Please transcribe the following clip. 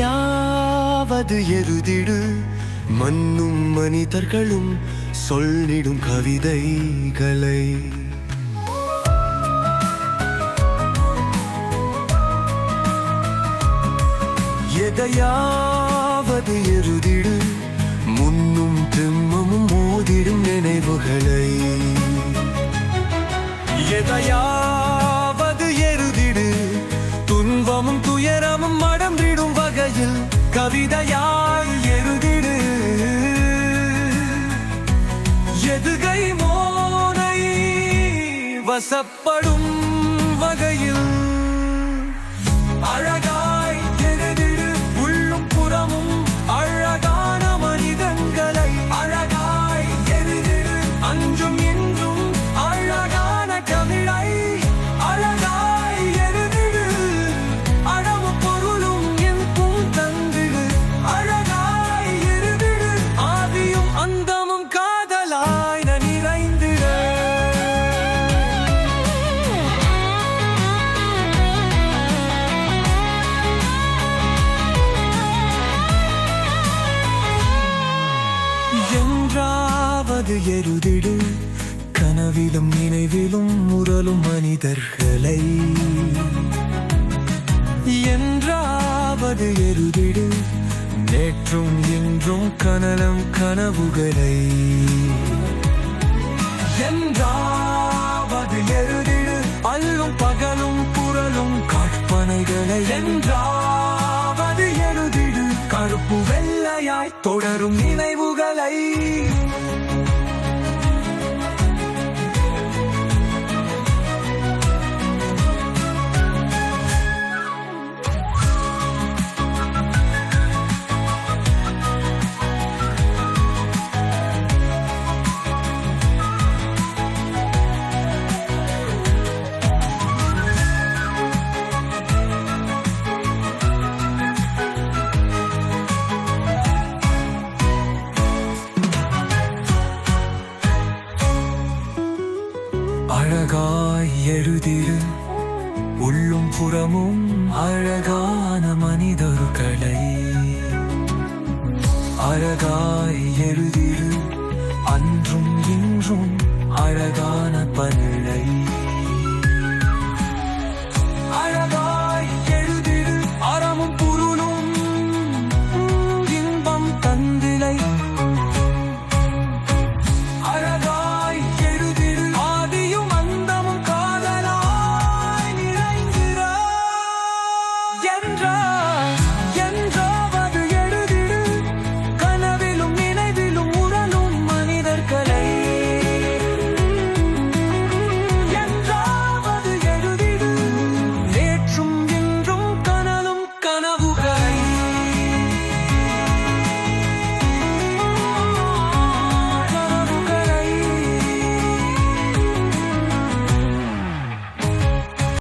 எதையாவது எருதிடு மண்ணும் மனிதர்களும் சொல்லிடும் கவிதைகளை. எதையாவது எருதிடு முன்னும் திம்மமும் மோதிடும் நினைவுகளை. எதையாவது எருதிடு துன்பமும் துயரமும் மடம்பிடும் வகையில் கவிதையாய் செதுகை மோனை வசப்படும் எருதிடு. கனவிலும் நினைவிலும் முரலும் மனிதர்களை. என்றாவது எருதிடு. நேற்றும் இன்றும் கனலம் கனவுகளை. என்றாவது எருதிடு. அல்லும் பகலும் புரளும் கற்பனைகளை என்றாவது எருதிடு. கருப்பு வெள்ளையாய் தொடரும் நினைவுகளை. அழகாய் எழுதிரு. உள்ளும் புறமும் அழகான மனிதர்களை அழகாய் எழுதிரு.